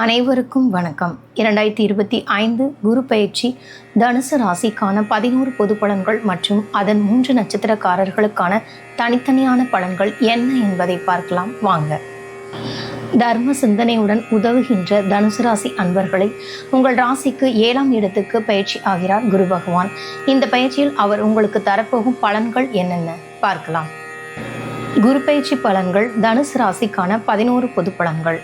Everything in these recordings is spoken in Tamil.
அனைவருக்கும் வணக்கம். இரண்டாயிரத்தி இருபத்தி ஐந்து குரு பயிற்சி தனுசு ராசிக்கான பதினோரு பொது பலன்கள் மற்றும் அதன் மூன்று நட்சத்திரக்காரர்களுக்கான தனித்தனியான பலன்கள் என்ன என்பதை பார்க்கலாம். வாங்க. தர்ம சிந்தனையுடன் உதவுகின்ற தனுசு ராசி அன்பர்களை உங்கள் ராசிக்கு ஏழாம் இடத்துக்கு பயிற்சி ஆகிறார் குரு பகவான். இந்த பயிற்சியில் அவர் உங்களுக்கு தரப்போகும் பலன்கள் என்னென்ன? பார்க்கலாம். குரு பயிற்சி பலன்கள் தனுசு ராசிக்கான பதினோரு பொது பலன்கள்.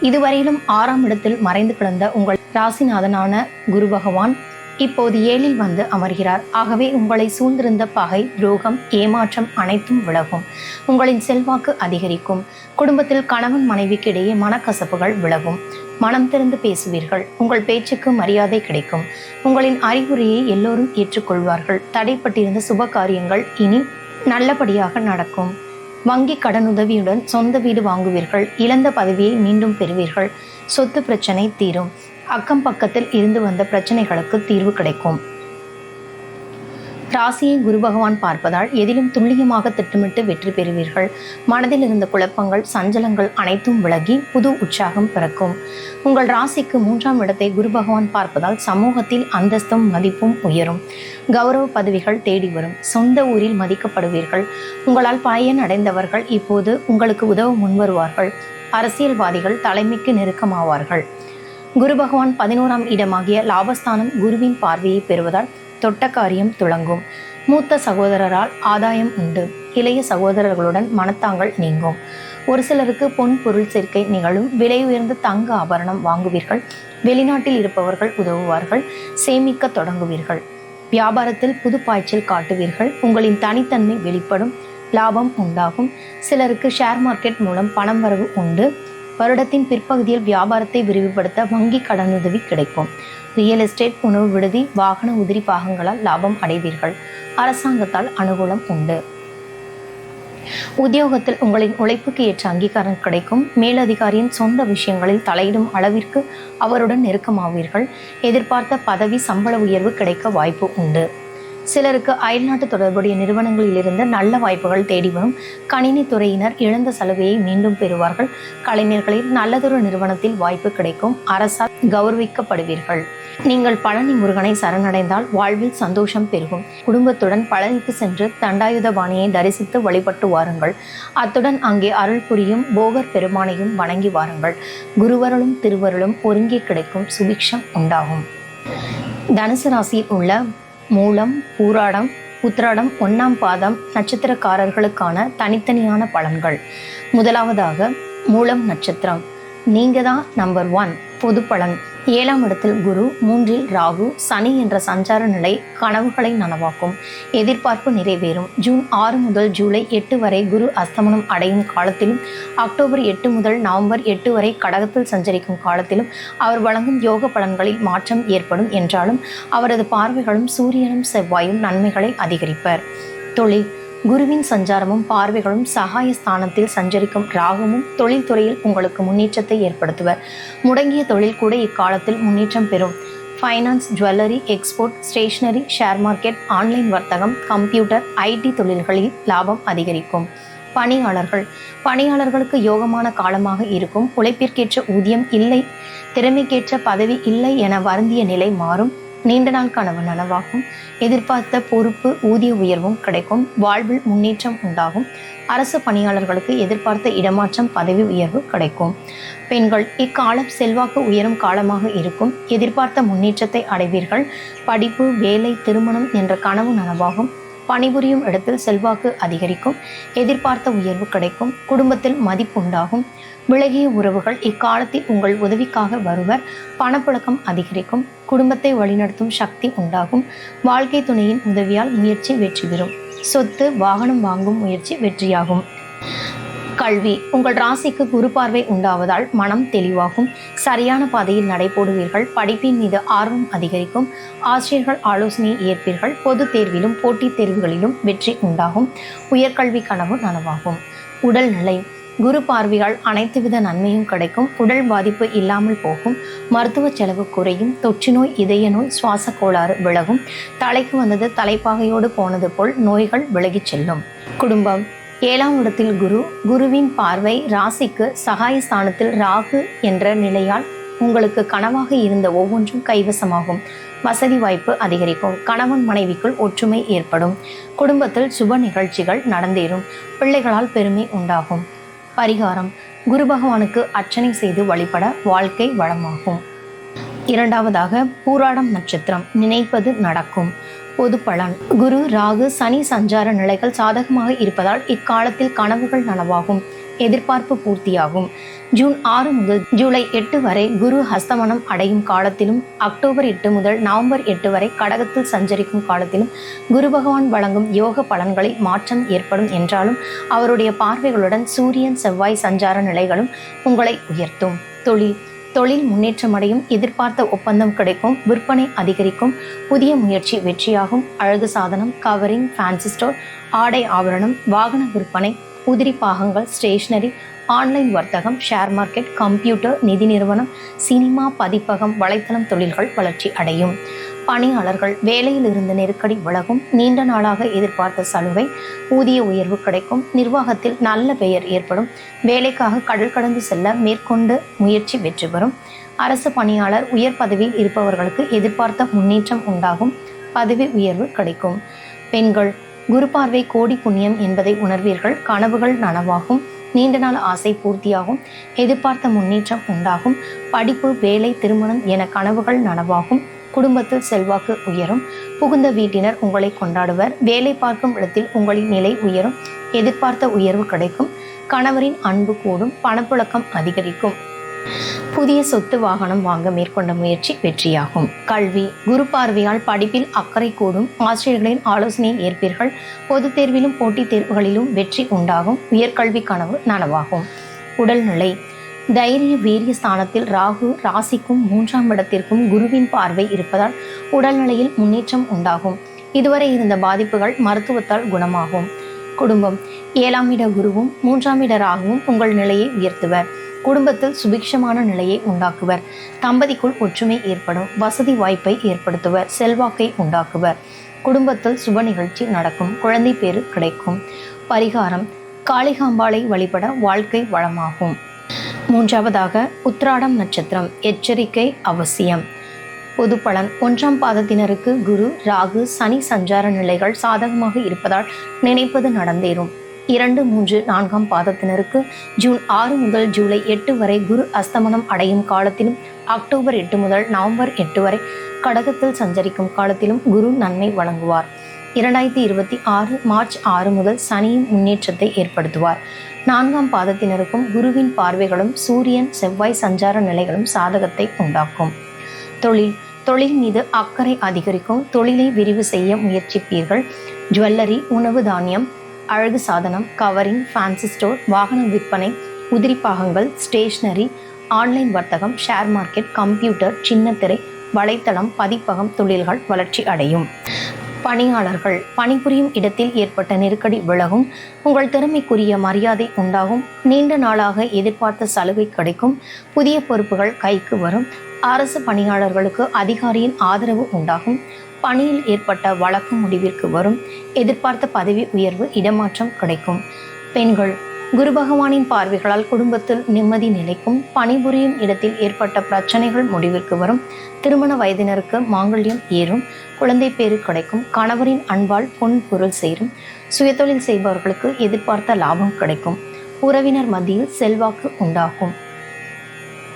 இதுவரையிலும் ஆறாம் இடத்தில் மறைந்து கிடந்த உங்கள் ராசிநாதனான குரு பகவான் இப்போது ஏழில் வந்து அமர்கிறார். ஆகவே உங்களை சூழ்ந்திருந்த பகை துரோகம் ஏமாற்றம் அனைத்தும் விலகும். உங்களின் செல்வாக்கு அதிகரிக்கும். குடும்பத்தில் கணவன் மனைவிக்கு இடையே மனக்கசப்புகள் விலகும். மனம் திறந்து பேசுவீர்கள். உங்கள் பேச்சுக்கு மரியாதை கிடைக்கும். உங்களின் அறிகுறியை எல்லோரும் ஏற்றுக்கொள்வார்கள். தடைப்பட்டிருந்த சுப காரியங்கள் இனி நல்லபடியாக நடக்கும். வங்கி கடனுதவியுடன் சொந்த வீடு வாங்குவீர்கள். இழந்த பதவியை மீண்டும் பெறுவீர்கள். சொத்து பிரச்சனை தீரும். அக்கம் பக்கத்தில் இருந்து வந்த பிரச்சனைகளுக்கு தீர்வு கிடைக்கும். ராசியை குரு பகவான் பார்ப்பதால் எதிலும் துல்லியமாக திட்டமிட்டு வெற்றி பெறுவீர்கள். மனதில் இருந்த குழப்பங்கள் சஞ்சலங்கள் அனைத்தும் விலகி புது உற்சாகம் பிறக்கும். உங்கள் ராசிக்கு மூன்றாம் இடத்தை குரு பகவான் பார்ப்பதால் சமூகத்தில் அந்தஸ்தும் மதிப்பும் உயரும். கௌரவ பதவிகள் தேடி வரும். சொந்த ஊரில் மதிக்கப்படுவீர்கள். உங்களால் பயன் அடைந்தவர்கள் இப்போது உங்களுக்கு உதவ முன்வருவார்கள். அரசியல்வாதிகள் தலைமைக்கு நெருக்கமாவார்கள். குரு பகவான் பதினோராம் இடமாகிய லாபஸ்தானம் குருவின் பார்வையை பெறுவதால் தொட்ட காரியம் துளங்கும். மூத்த சகோதரரால் ஆதாயம் உண்டு. இளைய சகோதரர்களுடன் மனத்தாங்கள் நீங்கும். ஒரு சிலருக்கு பொன் பொருள் சேர்க்கை நிகழும். விலை உயர்ந்த தங்க ஆபரணம் வாங்குவீர்கள். வெளிநாட்டில் இருப்பவர்கள் உதவுவார்கள். சேமிக்க தொடங்குவீர்கள். வியாபாரத்தில் புது பாய்ச்சல் காட்டுவீர்கள். உங்களின் தனித்தன்மை வெளிப்படும். லாபம் உண்டாகும். சிலருக்கு ஷேர் மார்க்கெட் மூலம் பணம் வரவு உண்டு. வருடத்தின் பிற்பகுதியில் வியாபாரத்தை விரிவுபடுத்த வங்கி கடனுதவி கிடைக்கும். ரியல் எஸ்டேட் உணவு விடுதி வாகன உதிரி பாகங்களால் லாபம் அடைவீர்கள். அரசாங்கத்தால் அனுகூலம் உண்டு. உத்தியோகத்தில் உங்களின் உழைப்புக்கு ஏற்ற அங்கீகாரம் கிடைக்கும். மேலதிகாரியின் சொந்த விஷயங்களில் தலையிடும் அளவிற்கு அவருடன் நெருக்கமாவீர்கள். எதிர்பார்த்த பதவி சம்பள உயர்வு கிடைக்க வாய்ப்பு உண்டு. சிலருக்கு அயல்நாட்டு தொடர்புடைய நிறுவனங்களிலிருந்து நல்ல வாய்ப்புகள் தேடி வரும். கணினி துறையினர் இழந்த சலுகையை மீண்டும் பெறுவார்கள். கலைஞர்களில் நல்லதொரு நிறுவனத்தில் வாய்ப்பு கிடைக்கும். அரசால் கௌரவிக்கப்படுவீர்கள். நீங்கள் பழனி முருகனை சரணடைந்தால் வாழ்வில் சந்தோஷம் பெருகும். குடும்பத்துடன் பழனிக்கு சென்று தண்டாயுத பாணியை தரிசித்து வழிபட்டு வாருங்கள். அத்துடன் அங்கே அருள் புரியும் போகர் பெருமானையும் வணங்கி வாருங்கள். குருவருளும் திருவருளும் ஒருங்கே கிடைக்கும் சுபிக்ஷம் உண்டாகும். தனுசு ராசியில் உள்ள மூலம் பூராடம் உத்திராடம் ஒன்னாம் பாதம் நட்சத்திரக்காரர்களுக்கான தனித்தனியான பலன்கள். முதலாவதாக மூலம் நட்சத்திரம். நீங்கள் தான் நம்பர் ஒன் பொது பலன். ஏழாம் இடத்தில் குரு மூன்றில் ராகு சனி என்ற சஞ்சார நிலை கனவுகளை நனவாக்கும். எதிர்பார்ப்பு நிறைவேறும். ஜூன் ஆறு முதல் ஜூலை எட்டு வரை குரு அஸ்தமனம் அடையும் காலத்திலும் அக்டோபர் எட்டு முதல் நவம்பர் எட்டு வரை கடகத்தில் சஞ்சரிக்கும் காலத்திலும் அவர் வழங்கும் யோக பலன்களில் மாற்றம் ஏற்படும் என்றாலும் அவரது பார்வைகளும் சூரியனும் செவ்வாயும் நன்மைகளை அதிகரிப்பர். தொழில் குருவின் சஞ்சாரமும் பார்வைகளும் சகாய ஸ்தானத்தில் சஞ்சரிக்கும் ராகுவும் தொழில்துறையில் உங்களுக்கு முன்னேற்றத்தை ஏற்படுத்துவர். முடங்கிய தொழில் கூட இக்காலத்தில் முன்னேற்றம் பெறும். Finance jewellery export stationery share market online வர்த்தகம் கம்ப்யூட்டர் ஐடி தொழில்களில் லாபம் அதிகரிக்கும். பணியாளர்கள். பணியாளர்களுக்கு யோகமான காலமாக இருக்கும். உழைப்பிற்கேற்ற ஊதியம் இல்லை. திறமைக்கேற்ற பதவி இல்லை என வருந்திய நிலை மாறும். நீண்ட நாள் கனவு நனவாகும். எதிர்பார்த்த பொறுப்பு ஊதிய உயர்வும் கிடைக்கும். வாழ்வில் முன்னேற்றம் உண்டாகும். அரசு பணியாளர்களுக்கு எதிர்பார்த்த இடமாற்றம் பதவி உயர்வு கிடைக்கும். பெண்கள் இக்காலம் செல்வாக்கு உயரும் காலமாக இருக்கும். எதிர்பார்த்த முன்னேற்றத்தை அடைவீர்கள். படிப்பு வேலை திருமணம் என்ற கனவு நனவாகும். பணிபுரியும் இடத்தில் செல்வாக்கு அதிகரிக்கும் எதிர்பார்த்த உயர்வு கிடைக்கும் குடும்பத்தில் மதிப்பு உண்டாகும். விலகிய உறவுகள் இக்காலத்தில் உங்கள் உதவிக்காக வருவர். பணப்புழக்கம் அதிகரிக்கும் குடும்பத்தை வழிநடத்தும் சக்தி உண்டாகும். வாழ்க்கை துணையின் உதவியால் முயற்சி வெற்றி பெறும். சொத்து வாகனம் வாங்கும் முயற்சி வெற்றியாகும். கல்வி. உங்கள் ராசிக்கு குரு பார்வை உண்டாவதால் மனம் தெளிவாகும். சரியான பாதையில் நடைபோடுவீர்கள். படிப்பின் மீது ஆர்வம் அதிகரிக்கும். ஆசிரியர்கள் ஆலோசனையை ஏற்பீர்கள். பொது தேர்விலும் போட்டித் தேர்வுகளிலும் வெற்றி உண்டாகும். உயர்கல்வி கனவு நனவாகும். உடல்நிலை குரு பார்வையால் அனைத்து வித நன்மையும் கிடைக்கும். உடல் பாதிப்பு இல்லாமல் போகும். மருத்துவ செலவு குறையும். தொற்று நோய் இதய நோய் சுவாச கோளாறு விலகும். தலைக்கு வந்தது தலைப்பாகையோடு போனது போல் நோய்கள் விலகிச் செல்லும். குடும்பம். ஏழாம் இடத்தில் குரு குருவின் பார்வை ராசிக்கு சகாயஸ்தானத்தில் ராகு என்ற நிலையால் உங்களுக்கு கனவாக இருந்த ஒவ்வொன்றும் கைவசமாகும். வசதி வாய்ப்பு அதிகரிக்கும். கணவன் மனைவிக்குள் ஒற்றுமை ஏற்படும். குடும்பத்தில் சுப நிகழ்ச்சிகள் நடந்தேறும். பிள்ளைகளால் பெருமை உண்டாகும். பரிகாரம் குரு பகவானுக்கு அர்ச்சனை செய்து வழிபட வாழ்க்கை வளமாகும். இரண்டாவதாக பூராடம் நட்சத்திரம் நினைப்பது நடக்கும். பொது பலன். குரு ராகு சனி சஞ்சார நிலைகள் சாதகமாக இருப்பதால் இக்காலத்தில் கனவுகள் நனவாகும். எதிர்பார்ப்பு பூர்த்தியாகும். ஜூன் ஆறு முதல் ஜூலை எட்டு வரை குரு ஹஸ்தமனம் அடையும் காலத்திலும் அக்டோபர் எட்டு முதல் நவம்பர் எட்டு வரை கடகத்தில் சஞ்சரிக்கும் காலத்திலும் குரு பகவான் வழங்கும் யோக பலன்களில் மாற்றம் ஏற்படும் என்றாலும் அவருடைய பார்வைகளுடன் சூரியன் செவ்வாய் சஞ்சார நிலைகளும் உங்களை உயர்த்தும். தொழில் தொழில் முன்னேற்றமடையும் எதிர்பார்த்த ஒப்பந்தம் கிடைக்கும் விற்பனை அதிகரிக்கும் புதிய முயற்சி வெற்றியாகும் அழகு சாதனம் கவரிங் ஃபேன்சி ஸ்டோர் ஆடை ஆபரணம் வாகன விற்பனை உதிரி பாகங்கள் ஸ்டேஷனரி ஆன்லைன் வர்த்தகம் ஷேர் மார்க்கெட் கம்ப்யூட்டர் நிதி நிறுவனம் சினிமா பதிப்பகம் வலைத்தளம் தொழில்கள் வளர்ச்சி அடையும். பணியாளர்கள் வேலையில் இருந்த நெருக்கடி விலகும் நீண்ட நாளாக எதிர்பார்த்த சலுகை ஊதிய உயர்வு கிடைக்கும். நிர்வாகத்தில் நல்ல பெயர் ஏற்படும். வேலைக்காக கடல் கடந்து செல்ல மேற்கொண்டு முயற்சி வெற்றி பெறும். அரசு பணியாளர் உயர் பதவியில் இருப்பவர்களுக்கு எதிர்பார்த்த முன்னேற்றம் உண்டாகும். பதவி உயர்வு கிடைக்கும். பெண்கள் குரு பார்வை கோடி புண்ணியம் என்பதை உணர்வீர்கள். கனவுகள் நனவாகும். நீண்ட நாள் ஆசை பூர்த்தியாகும். எதிர்பார்த்த முன்னேற்றம் உண்டாகும். படிப்பு வேலை திருமணம் என கனவுகள் நனவாகும். குடும்பத்தில் செல்வாக்கு உயரும். புகுந்த வீட்டினர் உங்களை கொண்டாடுவர். வேலை பார்க்கும் இடத்தில் உங்களின் நிலை உயரும். எதிர்பார்த்த உயர்வு கிடைக்கும். கணவரின் அன்பு கூடும். பணப்புழக்கம் அதிகரிக்கும். புதிய சொத்து வாகனம் வாங்க மேற்கொண்ட முயற்சி வெற்றியாகும். கல்வி குரு பார்வையால் படிப்பில் அக்கறை கூடும். ஆசிரியர்களின் ஆலோசனையை ஏற்பீர்கள். பொதுத் தேர்விலும் போட்டித் தேர்வுகளிலும் வெற்றி உண்டாகும். உயர்கல்வி கனவு நனவாகும். உடல்நிலை தைரிய வீரிய ஸ்தானத்தில் ராகு ராசிக்கும் மூன்றாம் இடத்திற்கும் குருவின் பார்வை இருப்பதால் உடல்நிலையில் முன்னேற்றம் உண்டாகும். இதுவரை இருந்த பாதிப்புகள் மருத்துவத்தால் குணமாகும். குடும்பம். ஏழாம் இட குருவும் மூன்றாம் இட ராகுவும் உங்கள் நிலையை உயர்த்துவர். குடும்பத்தில் சுபிக்ஷமான நிலையை உண்டாக்குவர். தம்பதிக்குள் ஒற்றுமை ஏற்படும். வசதி வாய்ப்பை ஏற்படுத்துவர். செல்வாக்கை உண்டாக்குவர். குடும்பத்தில் சுப நிகழ்ச்சி நடக்கும். குழந்தை பேரு கிடைக்கும். பரிகாரம். காளிகாம்பாளை வழிபட வாழ்க்கை வளமாகும். மூன்றாவதாக உத்ராடம் நட்சத்திரம் எச்சரிக்கை அவசியம். பொது பலன் ஒன்றாம் பாதத்தினருக்கு குரு ராகு சனி சஞ்சார நிலைகள் சாதகமாக இருப்பதால் நினைப்பது நடந்தேறும். இரண்டு மூன்று நான்காம் பாதத்தினருக்கு ஜூன் ஆறு முதல் ஜூலை எட்டு வரை குரு அஸ்தமனம் அடையும் காலத்திலும் அக்டோபர் எட்டு முதல் நவம்பர் எட்டு வரை கடகத்தில் சஞ்சரிக்கும் காலத்திலும் குரு நன்மை வழங்குவார். இரண்டாயிரத்தி இருபத்தி ஆறு மார்ச் ஆறு முதல் சனியின் முன்னேற்றத்தை ஏற்படுத்துவார். நான்காம் பாதத்தினருக்கும் குருவின் பார்வைகளும் சூரியன் செவ்வாய் சஞ்சார நிலைகளும் சாதகத்தை உண்டாக்கும். தொழில் தொழில் மீது அக்கறை அதிகரிக்கும். தொழிலை விரிவு செய்ய முயற்சிப்பீர்கள். ஜுவல்லரி உணவு தானியம் அழகு சாதனம் கவரிங் ஃபேன்சி ஸ்டோர் வாகன விற்பனை உதிரி பாகங்கள் ஸ்டேஷ்னரி ஆன்லைன் வர்த்தகம் ஷேர் மார்க்கெட் கம்ப்யூட்டர் சின்னத்திரை வலைத்தளம் பதிப்பகம் தொழில்கள் வளர்ச்சி அடையும். பணியாளர்கள் பணிபுரியும் இடத்தில் ஏற்பட்ட நெருக்கடி விலகும் உங்கள் திறமைக்குரிய மரியாதை உண்டாகும் நீண்ட நாளாக எதிர்பார்த்த சலுகை கிடைக்கும் புதிய பொறுப்புகள் கைக்கு வரும் அரசு பணியாளர்களுக்கு அதிகாரியின் ஆதரவு உண்டாகும் பணியில் ஏற்பட்ட வழக்கு முடிவிற்கு வரும் எதிர்பார்த்த பதவி உயர்வு இடமாற்றம் கிடைக்கும். பெண்கள் குரு பகவானின் பார்வைகளால் குடும்பத்தில் நிம்மதி நிலைக்கும் பணிபுரியும் இடத்தில் ஏற்பட்ட பிரச்சனைகள் முடிவிற்கு வரும். திருமண வயதினருக்கு மாங்கல்யம் ஏறும். குழந்தை பேறு கிடைக்கும். கணவரின் அன்பால் பொன் பொருள் சேரும். சுயதொழில் செய்பவர்களுக்கு எதிர்பார்த்த லாபம் கிடைக்கும். உறவினர் மத்தியில் செல்வாக்கு உண்டாகும்.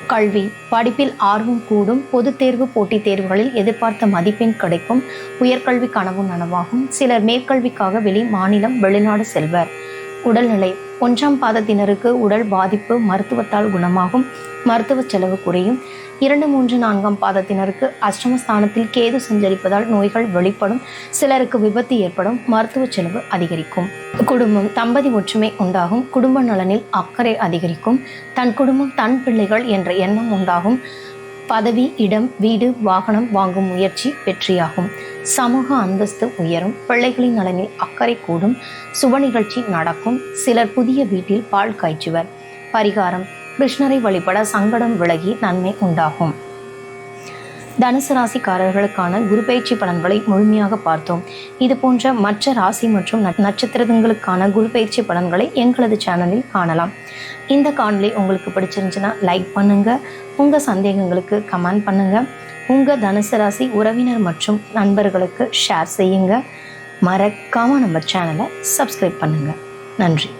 கல்வி படிப்பில் ஆர்வம் கூடும். பொதுத் தேர்வு போட்டித் தேர்வுகளில் எதிர்பார்த்த மதிப்பெண் கிடைக்கும். உயர்கல்வி கனவு நனவாகும். சிலர் மேற்கல்விக்காக வெளி மாநிலம் வெளிநாடு செல்வர். உடல்நிலை ஒன்றாம் பாதத்தினருக்கு உடல் பாதிப்பு மருத்துவத்தால் குணமாகும். மருத்துவ செலவு குறையும். இரண்டு மூன்று நான்காம் பாதத்தினருக்கு அஷ்டமஸ்தானத்தில் கேது சஞ்சரிப்பதால் நோய்கள் வெளிப்படும். சிலருக்கு விபத்து ஏற்படும். மருத்துவ செலவு அதிகரிக்கும். குடும்பம் தம்பதி ஒற்றுமை உண்டாகும். குடும்ப நலனில் அக்கறை அதிகரிக்கும். தன் குடும்பம் தன் பிள்ளைகள் என்ற எண்ணம் உண்டாகும். பதவி இடம் வீடு வாகனம் வாங்கும் முயற்சி வெற்றியாகும். சமூக அந்தஸ்து உயரும் பிள்ளைகளின் நலனில் அக்கறை கூடும் சுப நிகழ்ச்சி நடக்கும் சிலர் புதிய வீட்டில் பால் காய்ச்சுவர். பரிகாரம் கிருஷ்ணரை வழிபட சங்கடம் விலகி நன்மை உண்டாகும். தனுசு ராசிக்காரர்களுக்கான குரு பயிற்சி பலன்களை முழுமையாக பார்த்தோம். இது போன்ற மற்ற ராசி மற்றும் நட்சத்திரங்களுக்கான குரு பயிற்சி பலன்களை எங்களது சேனலில் காணலாம். இந்த காணொலி உங்களுக்கு பிடிச்சிருந்துச்சுன்னா லைக் பண்ணுங்க. உங்க சந்தேகங்களுக்கு கமெண்ட் பண்ணுங்க. உங்க தனுசு ராசி உறவினர் மற்றும் நண்பர்களுக்கு ஷேர் செய்யுங்க. மறக்காம நம்ம சேனலை சப்ஸ்கிரைப் பண்ணுங்க. நன்றி.